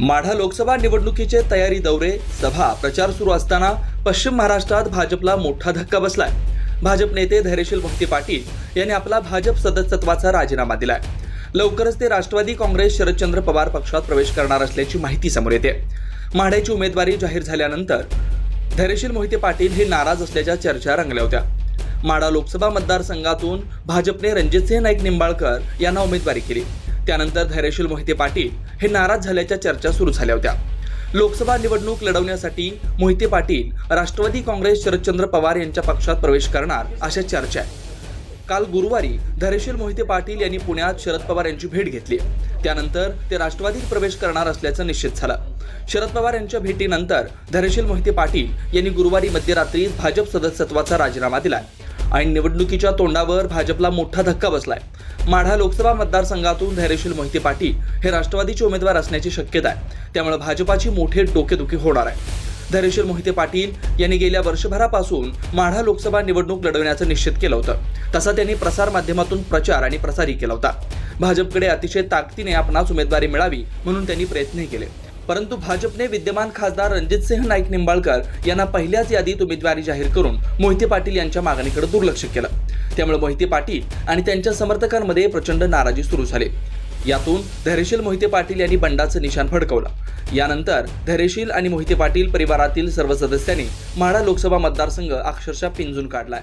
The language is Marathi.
माढा लोकसभा निवडणुकीचे तयारी दौरे सभा प्रचार सुरू असताना पश्चिम महाराष्ट्रात भाजपला मोठा धक्का बसलाय. भाजप नेते धैर्यशील मोहिते पाटील यांनी आपला भाजप सदस्यत्वाचा राजीनामा दिलाय. लवकरच ते राष्ट्रवादी काँग्रेस शरदचंद्र पवार पक्षात प्रवेश करणार असल्याची माहिती समोर येते. माढ्याची उमेदवारी जाहीर झाल्यानंतर धैर्यशील मोहिते पाटील हे नाराज असल्याच्या चर्चा रंगल्या होत्या. माढा लोकसभा मतदारसंघातून भाजपने रणजितसिंह नाईक निंबाळकर यांना उमेदवारी केली. त्यानंतर धैर्यशील मोहिते पाटील हे नाराज झाल्याच्या चर्चा सुरू झाल्या होत्या. लोकसभा निवडणूक लढवण्यासाठी मोहिते पाटील राष्ट्रवादी काँग्रेस शरदचंद्र पवार यांच्या पक्षात प्रवेश करणार अशा चर्चा आहे काल गुरुवारी धैर्यशील मोहिते पाटील यांनी पुण्यात शरद पवार यांची भेट घेतली. त्यानंतर ते राष्ट्रवादीत प्रवेश करणार असल्याचं निश्चित झालं. शरद पवार यांच्या भेटीनंतर धैर्यशील मोहिते पाटील यांनी गुरुवारी मध्यरात्री भाजप सदस्यत्वाचा राजीनामा दिलाय. आणि निवडणुकीच्या तोंडावर भाजपला मोठा धक्का बसलाय. माढा लोकसभा मतदारसंघातून धैर्यशील मोहिते पाटील हे राष्ट्रवादीचे उमेदवार असण्याची शक्यता आहे. त्यामुळे भाजपाची मोठे डोकेदुखी होणार आहे. धैर्यशील मोहिते पाटील यांनी गेल्या वर्षभरापासून माढा लोकसभा निवडणूक लढवण्याचं निश्चित केलं होतं. तसा त्यांनी प्रसार माध्यमातून प्रचार आणि प्रसारही केला होता. भाजपकडे अतिशय ताकदीने आपणास उमेदवारी मिळावी म्हणून त्यांनी प्रयत्नही केले. परंतु भाजपने विद्यमान खासदार रणजितसिंह नाईक निंबाळकर यांना पहिल्याच यादीत उमेदवारी जाहीर करून मोहिते पाटील यांच्या मागणीकडे दुर्लक्ष केलं. त्यामुळे मोहिते पाटील आणि त्यांच्या समर्थकांमध्ये प्रचंड नाराजी सुरू झाली. यातून धैर्यशील मोहिते पाटील यांनी बंडाचं निशाण फडकवलं. यानंतर धैर्यशील आणि मोहिते पाटील परिवारातील सर्व सदस्यांनी म्हाडा लोकसभा मतदारसंघ अक्षरशः पिंजून काढलाय.